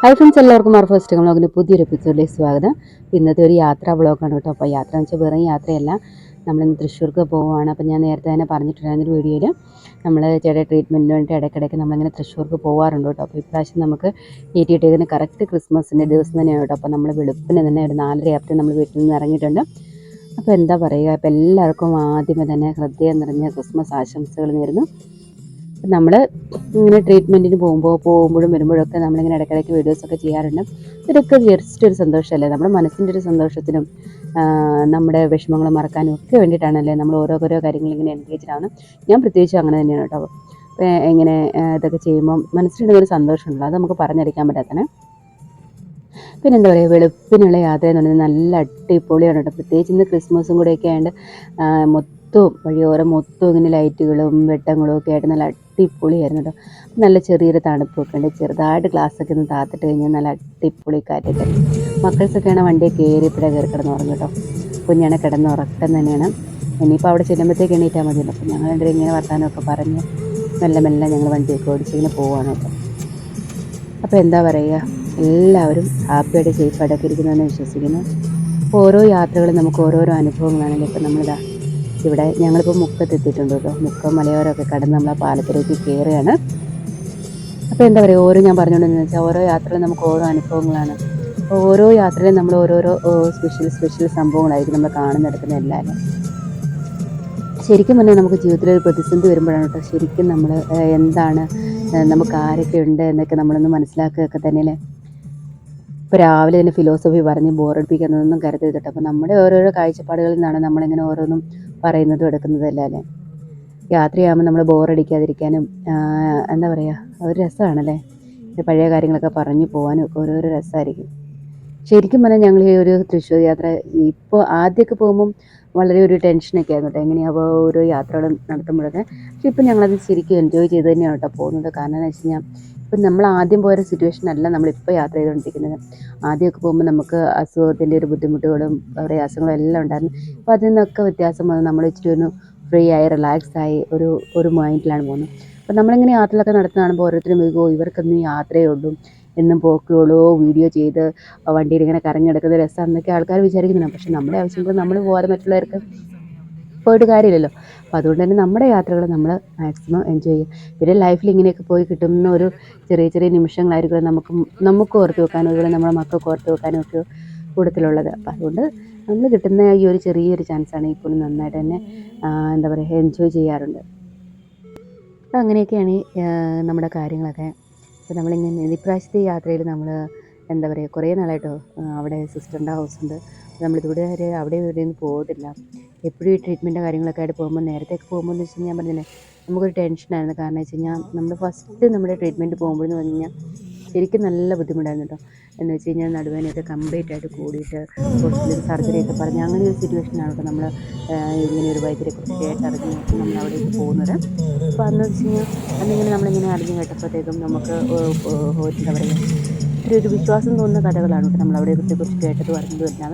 Hi friends എല്ലാവർക്കും മാർഫസ്റ്റ് വ്ളോഗിന്റെ പുതിയൊരു എപ്പിസോഡിലേക്ക് സ്വാഗതം. ഇന്നത്തെ ഒരു യാത്രാ വ്ളോഗാണ് കേട്ടോ. അപ്പോൾ യാത്ര എന്ന് വെച്ചാൽ വെറും യാത്രയല്ല. നമ്മളിന്ന് തൃശ്ശൂർക്ക് പോവുകയാണ് അപ്പോൾ ഞാൻ നേരത്തെ തന്നെ പറഞ്ഞിട്ടുണ്ടായിരുന്നൊരു വീഡിയോയിൽ നമ്മൾ ചെറിയ ട്രീറ്റ്മെന്റിന് വേണ്ടി ഇടയ്ക്കിടയ്ക്ക് നമ്മളിങ്ങനെ തൃശ്ശൂർക്ക് പോകാറുണ്ട് കേട്ടോ. അപ്പോൾ ഇപ്രാവശ്യം നമുക്ക് ഏറ്റിയിട്ടേക്കുന്ന കറക്റ്റ് ക്രിസ്മസിന്റെ ദിവസം തന്നെയാണ് കേട്ടോ. അപ്പോൾ നമ്മൾ വെളുപ്പിന് തന്നെ ഒരു നാലര ആയപ്പോൾ നമ്മൾ വീട്ടിൽ നിന്ന് ഇറങ്ങിയിട്ടുണ്ട്. അപ്പോൾ എന്താ പറയുക അപ്പോൾ എല്ലാവർക്കും ആദ്യമേ തന്നെ ഹൃദയം നിറഞ്ഞ ക്രിസ്മസ് ആശംസകൾ നേരുന്നു. നമ്മൾ ഇങ്ങനെ ട്രീറ്റ്മെന്റിന് പോകുമ്പോൾ പോകുമ്പോഴും വരുമ്പോഴൊക്കെ നമ്മളിങ്ങനെ ഇടയ്ക്കിടയ്ക്ക് വീഡിയോസൊക്കെ ചെയ്യാറുണ്ട്. ഇതൊക്കെ ജസ്റ്റ് ഒരു സന്തോഷമല്ലേ? നമ്മുടെ മനസ്സിന്റെ ഒരു സന്തോഷത്തിനും നമ്മുടെ വിഷമങ്ങൾ മറക്കാനും ഒക്കെ വേണ്ടിയിട്ടാണല്ലേ നമ്മൾ ഓരോ ഓരോ കാര്യങ്ങൾ ഇങ്ങനെ ആവുന്നത്. ഞാൻ പ്രത്യേകിച്ചും അങ്ങനെ തന്നെയാണ് കേട്ടോ. ഇങ്ങനെ ഇതൊക്കെ ചെയ്യുമ്പോൾ മനസ്സിലുള്ള ഒരു സന്തോഷമുണ്ടല്ലോ അത് നമുക്ക് പറഞ്ഞറിയിക്കാൻ പറ്റാത്തതാണ്. പിന്നെ എന്താ പറയുക വെളുപ്പിനുള്ള യാത്ര എന്ന് പറയുന്നത് നല്ല അടിപൊളിയാണ് കേട്ടോ. പ്രത്യേകിച്ച് ഇന്ന് ക്രിസ്മസും കൂടെയൊക്കെ ആയതുകൊണ്ട് മൊത്തവും വഴിയോരം മൊത്തവും ഇങ്ങനെ ലൈറ്റുകളും വെട്ടങ്ങളും ഒക്കെ ആയിട്ട് നല്ല അടിപൊളിയായിരുന്നു കേട്ടോ നല്ല ചെറിയൊരു തണുപ്പൊക്കെ ഉണ്ട്. ചെറുതായിട്ട് ഗ്ലാസ്സൊക്കെ ഒന്ന് താത്തിട്ട് കഴിഞ്ഞാൽ നല്ല അടിപൊളി കാറ്റൊക്കെ മക്കൾസൊക്കെയാണ് വണ്ടിയെ കയറി ഇപ്പോഴേ കയറി കിടന്ന് ഉറങ്ങും കേട്ടോ. കുഞ്ഞാണ് കിടന്ന് ഉറക്കം തന്നെയാണ്. ഇനിയിപ്പോൾ അവിടെ ചെല്ലുമ്പോഴത്തേക്ക് എണീറ്റാൽ മതിയല്ലോ. അപ്പോൾ ഞങ്ങൾ രണ്ടുപേരും ഇങ്ങനെ വർത്താനമൊക്കെ പറഞ്ഞ് മെല്ലെ മെല്ലെ ഞങ്ങൾ വണ്ടിയൊക്കെ ഓടിച്ച് ഇങ്ങനെ പോവാണ് കേട്ടോ. അപ്പോൾ എന്താ പറയുക എല്ലാവരും ഹാപ്പിയായിട്ട് സേഫായിട്ടൊക്കെ ഇരിക്കുന്നതെന്ന് വിശ്വസിക്കുന്നു. ഓരോ യാത്രകളും നമുക്ക് ഓരോരോ അനുഭവങ്ങളാണല്ലോ ഇപ്പോൾ നമ്മളിതാ ഇവിടെ ഞങ്ങളിപ്പോൾ മുക്കത്തെത്തിയിട്ടുണ്ട് കേട്ടോ. മുക്കം മലയോരമൊക്കെ കടന്ന് നമ്മൾ ആ പാലത്തിലേക്ക് കയറുകയാണ് അപ്പോൾ എന്താ പറയുക ഓരോ ഞാൻ പറഞ്ഞുകൊണ്ടെന്ന് വെച്ചാൽ ഓരോ യാത്രയിലും നമുക്ക് ഓരോ അനുഭവങ്ങളാണ്. അപ്പോൾ ഓരോ യാത്രയിലും നമ്മൾ ഓരോരോ സ്പെഷ്യൽ സ്പെഷ്യൽ സംഭവങ്ങളായിരിക്കും നമ്മൾ കാണുന്നെടുക്കുന്ന എല്ലാവരും. ശരിക്കും പറഞ്ഞാൽ നമുക്ക് ജീവിതത്തിൽ ഒരു പ്രതിസന്ധി വരുമ്പോഴാണ് കേട്ടോ ശരിക്കും നമ്മൾ എന്താണ് നമുക്ക് ആരൊക്കെ ഉണ്ട് എന്നൊക്കെ നമ്മളൊന്ന് മനസ്സിലാക്കുകയൊക്കെ തന്നെയല്ലേ? ഇപ്പോൾ രാവിലെ തന്നെ ഫിലോസഫി പറഞ്ഞ് ബോറടിപ്പിക്കുന്നതൊന്നും കരുതരുത് കേട്ടോ അപ്പോൾ നമ്മുടെ ഓരോരോ കാഴ്ചപ്പാടുകളിൽ നിന്നാണ് നമ്മളിങ്ങനെ ഓരോന്നും പറയുന്നതും എടുക്കുന്നതും എല്ലാം അല്ലേ യാത്രയാകുമ്പോൾ നമ്മൾ ബോറടിക്കാതിരിക്കാനും എന്താ പറയുക ഒരു രസമാണല്ലേ പഴയ കാര്യങ്ങളൊക്കെ പറഞ്ഞു പോകാനും ഒക്കെ ഓരോരോ രസമായിരിക്കും ശരിക്കും പറഞ്ഞാൽ ഞങ്ങൾ ഈ ഒരു തൃശ്ശൂർ യാത്ര ഇപ്പോൾ ആദ്യമൊക്കെ പോകുമ്പം വളരെ ഒരു ടെൻഷനൊക്കെ ആയിരുന്നു കേട്ടോ എങ്ങനെയാവോ ഓരോ യാത്രകളും നടത്തുമ്പോഴൊക്കെ. പക്ഷെ ഇപ്പം ഞങ്ങളത് ശരിക്കും എൻജോയ് ചെയ്ത് തന്നെയാണ് കേട്ടോ പോകുന്നത്. കാരണം എന്ന് വെച്ച് കഴിഞ്ഞാൽ ഇപ്പം നമ്മൾ ആദ്യം പോയ സിറ്റുവേഷൻ അല്ല നമ്മളിപ്പോൾ യാത്ര ചെയ്തുകൊണ്ടിരിക്കുന്നത് ആദ്യമൊക്കെ പോകുമ്പോൾ നമുക്ക് അസുഖത്തിന്റെ ഒരു ബുദ്ധിമുട്ടുകളും പ്രയാസങ്ങളും എല്ലാം ഉണ്ടായിരുന്നു. അപ്പോൾ അതിൽ നിന്നൊക്കെ വ്യത്യാസം വന്ന് നമ്മൾ ഇച്ചിരി ഒന്ന് ഫ്രീ ആയി റിലാക്സ് ആയി ഒരു ഒരു മൈൻഡിലാണ് പോകുന്നത്. അപ്പം നമ്മളിങ്ങനെ യാത്രകളൊക്കെ നടത്തുന്ന ഓരോരുത്തരും ഓ ഇവർക്കൊന്നും യാത്രയേ ഉള്ളൂ. എന്നും പോക്കുള്ളൂ വീഡിയോ ചെയ്ത് ഇങ്ങനെ കറങ്ങിയെടുക്കുന്ന രസമാണെന്നൊക്കെ ആൾക്കാർ വിചാരിക്കുന്നുണ്ട്. പക്ഷെ നമ്മുടെ ആവശ്യങ്ങൾ നമ്മൾ പോകാതെ മറ്റുള്ളവർക്ക് പോയിട്ട് കാര്യമില്ലല്ലോ. അപ്പോൾ അതുകൊണ്ട് തന്നെ നമ്മുടെ യാത്രകൾ നമ്മൾ മാക്സിമം എൻജോയ് ചെയ്യും പിന്നെ ലൈഫിൽ ഇങ്ങനെയൊക്കെ പോയി കിട്ടുന്ന ഒരു ചെറിയ ചെറിയ നിമിഷങ്ങളായിരിക്കും നമുക്ക് നമുക്ക് ഓർത്ത് വെക്കാനും അതുപോലെ നമ്മുടെ മക്കൾക്ക് ഓർത്ത് വെക്കാനും ഒക്കെ കൂടുതലുള്ളത് അപ്പോൾ അതുകൊണ്ട് നമ്മൾ കിട്ടുന്ന ഈ ഒരു ചെറിയൊരു ചാൻസാണ് ഇപ്പോൾ നന്നായിട്ട് തന്നെ എന്താ പറയുക എൻജോയ് ചെയ്യാറുണ്ട്. അങ്ങനെയൊക്കെയാണ് നമ്മുടെ കാര്യങ്ങളൊക്കെ. അപ്പോൾ നമ്മളിങ്ങനെ ഇപ്രാവശ്യത്തെ യാത്രയിൽ നമ്മൾ എന്താ പറയുക കുറേ നാളായിട്ടോ അവിടെ സിസ്റ്ററിന്റെ ഹൗസ് ഉണ്ട്. നമ്മൾ നമ്മളിതുകൂടെ വരെ അവിടെ ഇവിടെ ഒന്നും പോകത്തില്ല എപ്പോഴും ഈ ട്രീറ്റ്മെന്റ് കാര്യങ്ങളൊക്കെ ആയിട്ട് പോകുമ്പോൾ നേരത്തെയൊക്കെ പോകുമ്പോൾ എന്ന് വെച്ച് കഴിഞ്ഞാൽ ഞാൻ പറഞ്ഞില്ലേ നമുക്കൊരു ടെൻഷനായിരുന്നു കാരണം വെച്ച് കഴിഞ്ഞാൽ നമ്മൾ ഫസ്റ്റ് നമ്മുടെ ട്രീറ്റ്മെന്റ് പോകുമ്പോഴെന്ന് പറഞ്ഞു കഴിഞ്ഞാൽ ശരിക്കും നല്ല ബുദ്ധിമുട്ടായിരുന്നു കേട്ടോ എന്ന് വെച്ച് കഴിഞ്ഞാൽ നടുവേനയൊക്കെ കംപ്ലീറ്റ് ആയിട്ട് കൂടിയിട്ട് ഹോസ്പിറ്റലിൽ സർജറി ഒക്കെ പറഞ്ഞ് അങ്ങനെ ഒരു സിറ്റുവേഷനാണ് കേട്ടോ നമ്മൾ ഇങ്ങനെ ഒരു വൈദ്യരെ കുറിച്ച് കേട്ടറിഞ്ഞ് നമ്മൾ അവിടേക്ക് പോകുന്നത്. അപ്പോൾ അന്ന് വെച്ച് കഴിഞ്ഞാൽ അന്നിങ്ങനെ നമ്മളിങ്ങനെ അറിഞ്ഞ് കേട്ടപ്പോഴത്തേക്കും നമുക്ക് എന്താ പറയുക ഒരു ഒരു വിശ്വാസം തോന്നുന്ന കഥകളാണ് കേട്ടോ നമ്മളവിടെ കുറിച്ച് കേട്ടത് പറഞ്ഞതും എല്ലാം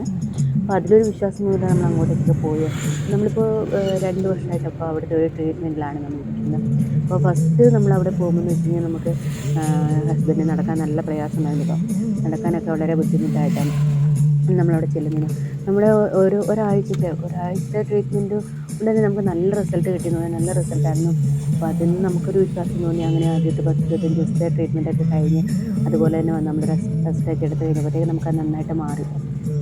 അപ്പോൾ അതിലൊരു വിശ്വാസം കൊണ്ട് നമ്മൾ അങ്ങോട്ടേക്ക് പോയി നമ്മളിപ്പോൾ രണ്ട് വർഷമായിട്ട് അപ്പോൾ അവിടുത്തെ ഒരു ട്രീറ്റ്മെന്റിലാണ് നമ്മൾ ഇരിക്കുന്നത്. അപ്പോൾ ഫസ്റ്റ് നമ്മൾ അവിടെ പോകുമ്പോൾ വെച്ച് കഴിഞ്ഞാൽ നമുക്ക് ഹസ്ബൻഡിന് നടക്കാൻ നല്ല പ്രയാസമായിരുന്നു കേട്ടോ നടക്കാനൊക്കെ വളരെ ബുദ്ധിമുട്ടായിട്ടാണ് നമ്മളവിടെ ചെല്ലുന്നത്. നമ്മുടെ ഒരു ഒരാഴ്ചത്തെ ഒരാഴ്ചത്തെ ട്രീറ്റ്മെന്റ് തന്നെ നമുക്ക് നല്ല റിസൾട്ട് കിട്ടിയെന്ന് നല്ല റിസൾട്ടായിരുന്നു അപ്പോൾ അതിൽ നിന്ന് നമുക്കൊരു വിശ്വാസം തോന്നി. അങ്ങനെ ആദ്യത്തെ പത്ത് ഇരുപത്തഞ്ച് ദിവസത്തെ ട്രീറ്റ്മെന്റൊക്കെ കഴിഞ്ഞ് അതുപോലെ തന്നെ നമ്മൾ റെസ്റ്റ് റെസ്റ്റൊക്കെ എടുത്ത് കഴിഞ്ഞപ്പോഴത്തേക്ക് നമുക്ക് അത് നന്നായിട്ട് മാറി.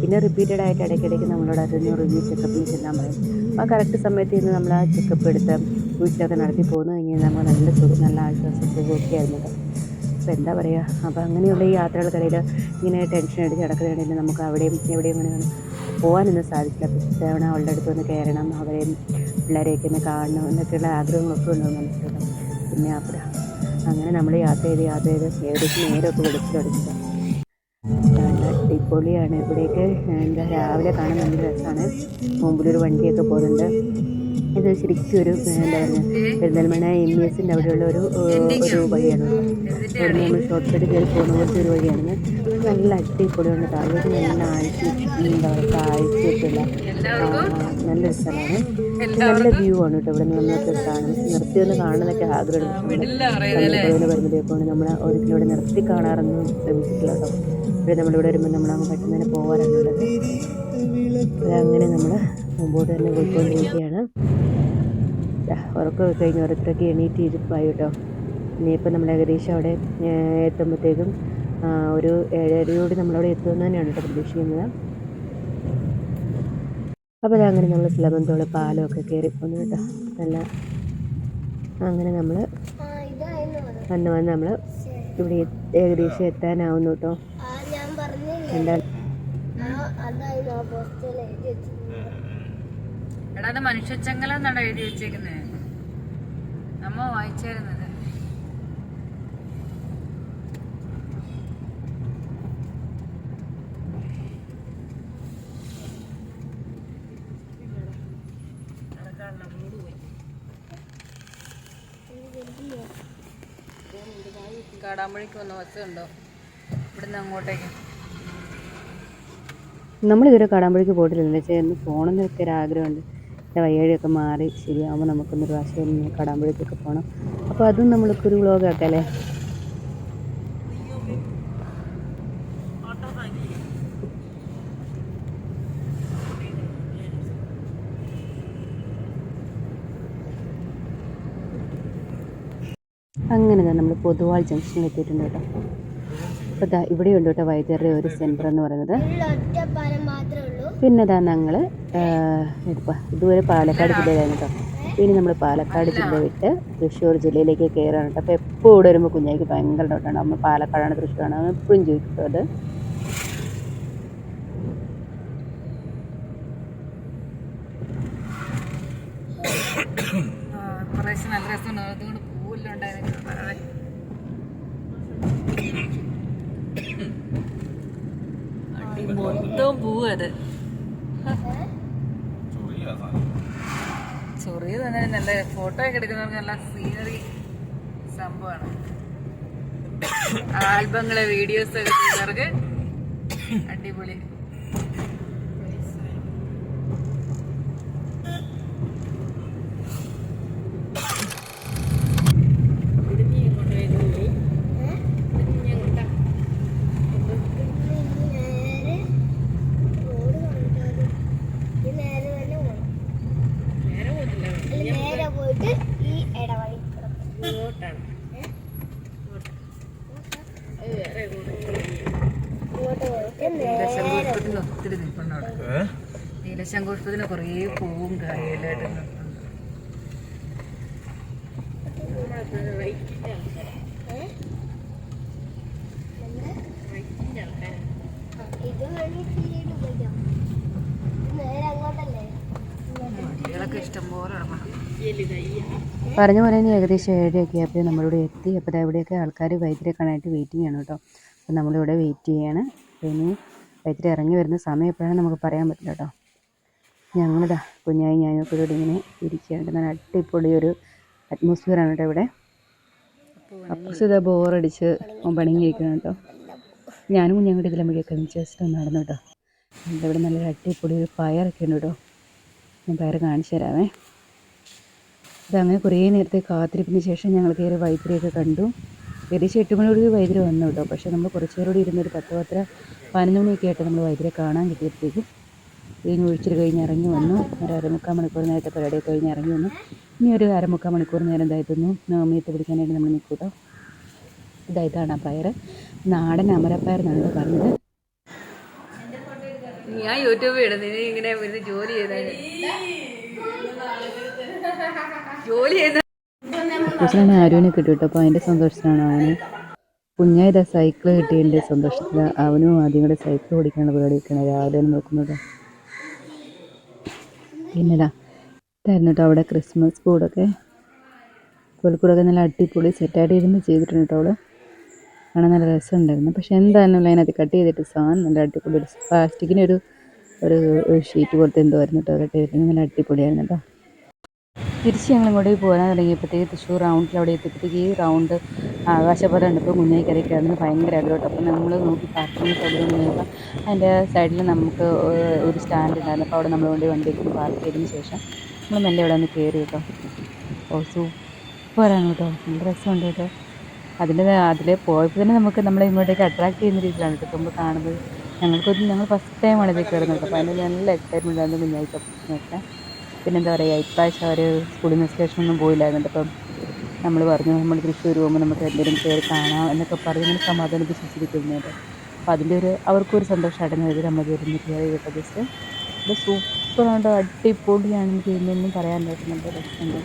പിന്നെ റിപ്പീറ്റഡ് ആയിട്ട് ഇടയ്ക്കിടയ്ക്ക് നമ്മളോട് അതിന് റിവ്യൂ ചെക്കപ്പിന് ചെല്ലാൻ പറയും അപ്പോൾ കറക്റ്റ് സമയത്ത് ഇന്ന് നമ്മൾ ആ ചെക്കപ്പ് എടുത്ത് വീട്ടിലൊക്കെ നടത്തി പോകുന്നു കഴിഞ്ഞാൽ നമ്മൾ നല്ല സുഖം നല്ല ആശ്വാസം സുഖമൊക്കെ അപ്പോൾ എന്താ പറയുക അപ്പോൾ അങ്ങനെയുള്ള ഈ യാത്രകൾക്കിടയിൽ ഇങ്ങനെ ടെൻഷൻ അടിച്ച് കിടക്കുന്നതിനിടയിൽ നമുക്ക് അവിടെയും എവിടെയും ഇങ്ങനെ പോകാനൊന്നും സാധിച്ചില്ല. അപ്പോൾ തവണ അവളുടെ അടുത്ത് ഒന്ന് കയറണം അവരെയും പിള്ളേരെയൊക്കെ ഒന്ന് കാണണം എന്നൊക്കെയുള്ള ആഗ്രഹങ്ങളൊക്കെ ഉണ്ടാവും മനസ്സിലാക്കാം പിന്നെ അവിടെ അങ്ങനെ നമ്മൾ യാത്ര ചെയ്ത് യാത്ര ചെയ്ത് ഏകദേശം നേരമൊക്കെ നല്ല അടിപൊളിയാണ്. ഇവിടേക്ക് എന്താ രാവിലെ കാണാൻ നല്ല രസമാണ്. മുമ്പിലൊരു വണ്ടിയൊക്കെ പോകുന്നുണ്ട്. ഇത് ശരിക്കും ഒരു എന്താ പറയുക പെരിന്തൽമണ്ണ എം ഇ എസിന്റെ അവിടെയുള്ള ഒരു ഒരു വഴിയാണ്. നമ്മൾ ഷോർട്ട് കട്ട് കയറി പോകുന്ന പോലത്തെ ഒരു വഴിയാണ്. നല്ല അടിപൊളിയാണ്. താഴേക്ക് നല്ല ആഴ്ച എന്താ പറയുക കാഴ്ചയൊക്കെയുള്ള നല്ല നല്ലൊരു സ്ഥലമാണ് നല്ല വ്യൂ ആണ് കേട്ടോ. ഇവിടെ നിന്ന് നമ്മളൊക്കെ കാണും. നിർത്തി ഒന്ന് കാണുന്നൊക്കെ ആഗ്രഹമുണ്ട് വരുമ്പോഴേക്കും നമ്മൾ ഒരിക്കലും ഇവിടെ നിർത്തി കാണാറൊന്നും ശ്രമിച്ചിട്ടില്ല കേട്ടോ. ഇവിടെ നമ്മളിവിടെ വരുമ്പോൾ നമ്മളങ്ങ് പെട്ടെന്ന് തന്നെ പോകാറാണുള്ളത് അത് അങ്ങനെ നമ്മൾ മുമ്പോട്ട് തന്നെ പോയിക്കൊണ്ടിരിക്കുകയാണ്. ഉറക്കമൊക്കെ കഴിഞ്ഞ് ഓരോരുത്തരൊക്കെ എണീറ്റ് ഇരിപ്പായി കേട്ടോ. ഇനിയിപ്പോൾ നമ്മൾ ഏകദേശം അവിടെ എത്തുമ്പോഴത്തേക്കും ഒരു ഏഴരയോട് നമ്മളവിടെ എത്തുമെന്ന് തന്നെയാണ് കേട്ടോ പ്രതീക്ഷിക്കുന്നത്. അപ്പോൾ അങ്ങനെ നമ്മൾ സിലബന്തോൾ പാലമൊക്കെ കയറി പോന്നു കേട്ടോ. നല്ല അങ്ങനെ നമ്മൾ വന്ന് വന്ന് നമ്മൾ ഇവിടെ ഏകദേശം എത്താനാവുന്നു കേട്ടോ. എന്താ? എടാ അത് മനുഷ്യച്ചങ്ങല എന്നാണ് എഴുതി വെച്ചേക്കുന്നത് നമ്മ വായിച്ചായിരുന്നത് കാടാമ്പഴിക്ക് വന്ന ബസ്സുണ്ടോ ഇവിടുന്ന് അങ്ങോട്ടേക്ക്. നമ്മളിതുവരെ കടാമ്പഴിക്ക് പോയിട്ടില്ല. ചേർന്ന് പോകണമെന്നൊക്കെ ഒരു ആഗ്രഹമുണ്ട്. എന്റെ വയ്യാഴിയൊക്കെ മാറി ശരിയാകുമ്പോൾ നമുക്കൊന്നൊരു പ്രാവശ്യം ഒന്ന് കടാമ്പഴിക്കൊക്കെ പോകണം അപ്പോൾ അതും നമ്മൾക്ക് ഒരു വ്ളോഗ് ആക്കാം അല്ലേ അങ്ങനെ തന്നെ നമ്മൾ പൊതുവാൾ ജംഗ്ഷനിൽ എത്തിയിട്ടുണ്ട് കേട്ടോ. അപ്പോൾ ഇവിടെ ഇവിടെയുണ്ട് കേട്ടോ വൈദ്യരുടെ ഒരു സെന്റർ എന്ന് പറയുന്നത്. പിന്നെ ഇതാ ഞങ്ങൾ ഇതുവരെ പാലക്കാട് ജില്ലയിലാണ് കേട്ടോ. ഇനി നമ്മൾ പാലക്കാട് ജില്ല വിട്ട് തൃശ്ശൂർ ജില്ലയിലേക്ക് കയറാണ് കേട്ടോ. അപ്പോൾ എപ്പോൾ ഇവിടെ വരുമ്പോൾ കുഞ്ഞായിക്ക് ഭയങ്കര ഡൗട്ടാണ്. നമ്മൾ പാലക്കാടാണ് തൃശ്ശൂരാണ് അവൻ എപ്പോഴും ചോദിക്കും അത്. നല്ല രസമുണ്ട്. അതുകൊണ്ട് പൂവെല്ലാം ഉണ്ടായിരുന്നു. പറയാതെ മൊത്തം പൂവ് അത് ചൊറിയ തന്നെ നല്ല ഫോട്ടോ ഒക്കെ എടുക്കുന്നവർക്ക് നല്ല സീനറി സംഭവമാണ്. ആൽബങ്ങളെ വീഡിയോസ് ഒക്കെ ചെയ്യുന്നവർക്ക് അടിപൊളി നേരെ റോഡ് കണ്ടിട്ടാലും ഈ നേരെ തന്നെ പോകണം ഈ നേരെ പോയിട്ട് ഈ ഇടവഴി കിടക്കും ഇങ്ങോട്ട് പോയിട്ട് നേരെ നീലശങ്കുഷ്പത്തിന് ഒത്തിരി നിൽപ്പുണ്ട് അവിടെ നീലശങ്കുഷ്പത്തിന് കുറേ പൂവും കായലായിട്ട് നിൽപ്പുണ്ട് ഇത് വേണമെങ്കിൽ ശരിയായിട്ട് ഉപയോഗിക്കാം ഇത് നേരെ അങ്ങോട്ടല്ലേ കുറെ പൂവും ഇടപെടണം പറഞ്ഞ പോലെ തന്നെ ഏകദേശം ഏഴരയൊക്കെ ആയപ്പോൾ നമ്മളിവിടെ എത്തി. അപ്പോൾ ഇവിടെയൊക്കെ ആൾക്കാർ വൈദ്യരെ കാണാനായിട്ട് വെയിറ്റിംഗ് ആണ് കേട്ടോ. അപ്പോൾ നമ്മളിവിടെ വെയിറ്റ് ചെയ്യാണ് അപ്പോൾ ഇനി വൈദ്യര് ഇറങ്ങി വരുന്ന സമയം എപ്പോഴാണ് നമുക്ക് പറയാൻ പറ്റില്ല കേട്ടോ. ഞങ്ങളിതാ കുഞ്ഞായി ഞാനൊക്കെ ഇവിടെ ഇങ്ങനെ ഇരിക്കുകയാണ്. നല്ല അടിപൊളി ഒരു അറ്റ്മോസ്ഫിയറാണ് കേട്ടോ ഇവിടെ. അപ്പുറത്ത് ഇതാ ബോറടിച്ച് പണിങ്ങിയിരിക്കണം കേട്ടോ. ഞാനും കുഞ്ഞാങ്ങളുടെ ഇതിലെ വഴിയൊക്കെ ജസ്റ്റ് ഒന്ന് നടന്നു കേട്ടോ. എന്റെ ഇവിടെ നല്ലൊരു അടിപൊളി ഒരു പയറൊക്കെ ഉണ്ട് കേട്ടോ. ഞാൻ പയർ കാണിച്ചു തരാമേ. ഇതങ്ങനെ കുറേ നേരത്തെ കാത്തിരിപ്പിന് ശേഷം ഞങ്ങൾ കയറി വൈദ്യരെയൊക്കെ കണ്ടു. ഏകദേശം എട്ട് മണിയോട് വൈദ്യര് വന്നു കേട്ടോ. പക്ഷേ നമ്മൾ കുറച്ചുപേരോട് ഇരുന്നൊരു പത്ത് പത്ര പതിനൊന്ന് മണിയൊക്കെ ആയിട്ട് നമ്മൾ വൈദ്യരെ കാണാൻ കിട്ടിയപ്പോഴത്തേക്കും കഴിഞ്ഞ് ഒഴിച്ചിട്ട് കഴിഞ്ഞ് ഇറങ്ങി വന്നു. ഒരു അരമുക്കാൽ മണിക്കൂർ നേരത്തെ പരിപാടിയൊക്കെ കഴിഞ്ഞ് ഇറങ്ങി വന്നു. ഇനി ഒരു അരമുക്കാൽ മണിക്കൂർ നേരം എന്തായിരുന്നു മീത്ത് പിടിക്കാനായിട്ട് നമ്മൾ നിൽക്കൂട്ടോ ഇതായിട്ടാണ് ഇതാ ഇതാണ് ആ പയർ. നാടൻ അമരപ്പയർ എന്നാണ് പറഞ്ഞത്. ഞാൻ യൂട്യൂബിൽ ഇടുന്നു ഇനി ഇങ്ങനെ ഇരുന്ന് ജോലി ചെയ്താൽ. ജോലി ചെയ്ത കൊച്ചിനാണ് ആരുവിനെ കിട്ടും കേട്ടോ? അപ്പോൾ അതിന്റെ സന്തോഷത്തിലാണ് അവന്. കുഞ്ഞായത് സൈക്കിൾ കിട്ടിയതിന്റെ സന്തോഷത്തിൽ അവനും ആദ്യം കൂടെ സൈക്കിൾ ഓടിക്കാനുള്ള പരിപാടിയൊക്കെയാണ്. രാവിലെ നോക്കുന്നത് പിന്നെടാ ഇതായിരുന്നു കേട്ടോ അവിടെ ക്രിസ്മസ് കൂടൊക്കെ കോഴിക്കൂടൊക്കെ നല്ല അടിപൊളി സെറ്റായിട്ട് ഇരുന്ന് ചെയ്തിട്ടുണ്ട് കേട്ടോ അവിടെ കാണാൻ നല്ല രസമുണ്ടായിരുന്നു. പക്ഷെ എന്തായാലും അതിനകത്ത് കട്ട് ചെയ്തിട്ട് സാധനം നല്ല അടിപൊളി പ്ലാസ്റ്റിക്കിന്റെ ഒരു ഒരു ഷീറ്റ് പോലത്തെ എന്തോ ആയിരുന്നു കേട്ടോ കട്ട് ചെയ്തിട്ട് നല്ല അടിപൊളിയായിരുന്നു കേട്ടോ തിരിച്ച് ഞങ്ങൾ ഇങ്ങോട്ടേക്ക് പോരാൻ തുടങ്ങിയപ്പോഴത്തേക്ക് തൃശ്ശൂർ റൗണ്ടിൽ അവിടെ എത്തിയപ്പോഴത്തേക്ക് ഈ റൗണ്ട് ആകാശപാത കണ്ടപ്പോൾ മുന്നേ കയറി കയറുന്നത് ഭയങ്കര ആഗ്രഹമായിട്ട് അപ്പോൾ നമ്മൾ നോക്കി പാർക്കിംഗ് സൗകര്യം നോക്കിയപ്പോൾ അതിന്റെ സൈഡിൽ നമുക്ക് ഒരു സ്റ്റാൻഡ് ഉണ്ടായിരുന്നു. അപ്പോൾ അവിടെ നമ്മൾ കൊണ്ട് വണ്ടിയൊക്കെ പാർക്ക് ചെയ്തതിന് ശേഷം നമ്മൾ മെല്ലെ ഇവിടെ ഒന്ന് കയറി കേട്ടോ. ഓ സൂപ്പറാണ് കേട്ടോ. നല്ല രസമുണ്ട് കേട്ടോ. അതിന്റെ അതിൽ പോയപ്പോൾ തന്നെ നമുക്ക് നമ്മളെ ഇങ്ങോട്ടേക്ക് അട്രാക്ട് ചെയ്യുന്ന രീതിയിലാണ് കേട്ടോ. നമ്മൾ കാണുന്നത്. ഞങ്ങൾക്കൊരു ഞങ്ങൾ ഫസ്റ്റ് ടൈമാണ് ഇതിൽ കയറുന്നത് അപ്പോൾ അതിന്റെ നല്ല എക്സൈറ്റ്മെന്റ് ആയിരുന്നു കുഞ്ഞായിക്കൊക്കെ പിന്നെ എന്താ പറയുക ഇപ്രാവശ്യം അവർ സ്കൂളിൽ നിന്ന് സ്റ്റേഷനൊന്നും പോയില്ലായിരുന്നു അപ്പം നമ്മൾ പറഞ്ഞു നമ്മൾ തൃശ്ശൂർ പോകുമ്പോൾ നമുക്ക് എന്തെങ്കിലും കയറി കാണാം എന്നൊക്കെ പറഞ്ഞ് ഇങ്ങനെ സമാധാനിപ്പിച്ചിരിക്കുന്നത് അപ്പോൾ അതിന്റെ ഒരു അവർക്കൊരു സന്തോഷമായിട്ടാണ് ഇത് നമ്മൾ കയറി കയറി കേട്ടോ ജസ്റ്റ് ഇത് സൂപ്പറായിട്ട് അടിപൊളിയാണ് എനിക്ക് ഇതിനൊന്നും പറയാൻ പറ്റുന്നുണ്ട് രസമുണ്ട്.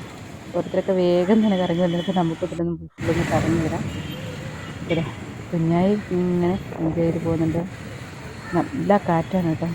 ഓരോരുത്തരൊക്കെ വേഗം തന്നെ കറങ്ങി വന്നിട്ട് നമുക്ക് ഇതിലൊന്നും ഫുള്ളൊന്ന് കറങ്ങി വരാം. ഇവിടെ കുഞ്ഞായി ഇങ്ങനെ എൻജോയ് ചെയ്ത് പോകുന്നുണ്ട്. നല്ല കാറ്റാണ് കേട്ടോ.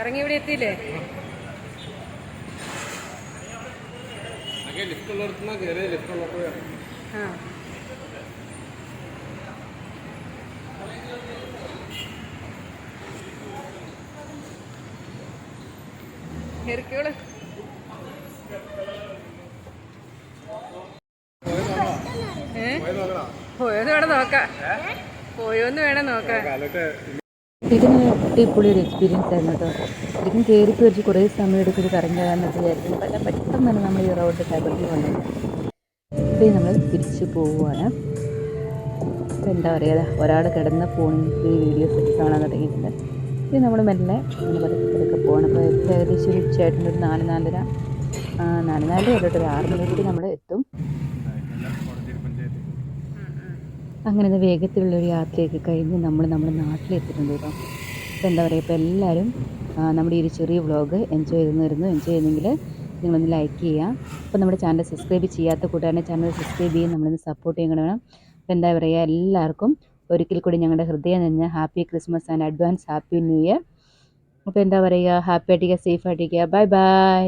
കറങ്ങി ഇവിടെ എത്തിയില്ലേ? ആ. ഇറക്കിയോൾ ഏ? പോയോന്ന് വേണം നോക്കാം. പോയോന്ന് വേണം നോക്കാം ഇതിന് അടിപൊളി ഒരു എക്സ്പീരിയൻസ് ആയിരുന്നു കേട്ടോ ശരിക്കും കയറി പിടിച്ച് കുറേ സമയം എടുത്ത് ഇത് കറങ്ങി പല വിചാരിക്കുന്നു. പക്ഷേ പെട്ടെന്ന് തന്നെ നമ്മൾ ഈ റോഡ് കബഡി വന്നത് ഇപ്പം നമ്മൾ തിരിച്ചു പോവുകയാണ് ഇപ്പം എന്താ പറയുക ഒരാൾ കിടന്ന ഫോണിൽ വീഡിയോസ് ഒക്കെ കാണാൻ തുടങ്ങിയിട്ടുണ്ട്. ഇത് നമ്മൾ മെല്ലെ ഇങ്ങനെ പതുക്കെ പോകണം അപ്പോൾ ഏകദേശം ഉച്ചയായിട്ടുണ്ട്. ഒരു നാല് നാലര നാല് നാലര ഒരു ആറ് മണിക്ക് നമ്മൾ എത്തും. അങ്ങനെ വേഗത്തിലുള്ള ഒരു യാത്രയൊക്കെ കഴിഞ്ഞ് നമ്മൾ നമ്മുടെ നാട്ടിലെത്തിയിട്ടുണ്ട് കേട്ടോ. അപ്പോൾ എന്താ പറയുക ഇപ്പോൾ എല്ലാവരും നമ്മുടെ ഈ ഒരു ചെറിയ വ്ളോഗ് എൻജോയ് ചെയ്തെന്നിരുന്നു എൻജോയ് ചെയ്യുന്നെങ്കിൽ നിങ്ങളൊന്ന് ലൈക്ക് ചെയ്യുക. അപ്പോൾ നമ്മുടെ ചാനൽ സബ്സ്ക്രൈബ് ചെയ്യാത്ത കൂട്ടുകാരനെ ചാനൽ സബ്സ്ക്രൈബ് ചെയ്ത് നമ്മളൊന്ന് സപ്പോർട്ട് ചെയ്യാൻ വേണം. അപ്പോൾ എന്താ പറയുക എല്ലാവർക്കും ഒരിക്കൽ കൂടി ഞങ്ങളുടെ ഹൃദയം നിന്ന് happy Christmas and advance happy new year അപ്പോൾ എന്താ പറയുക ഹാപ്പി ആയിട്ടിരിക്കുക സേഫ് ആയിട്ടിരിക്കുക. Bye bye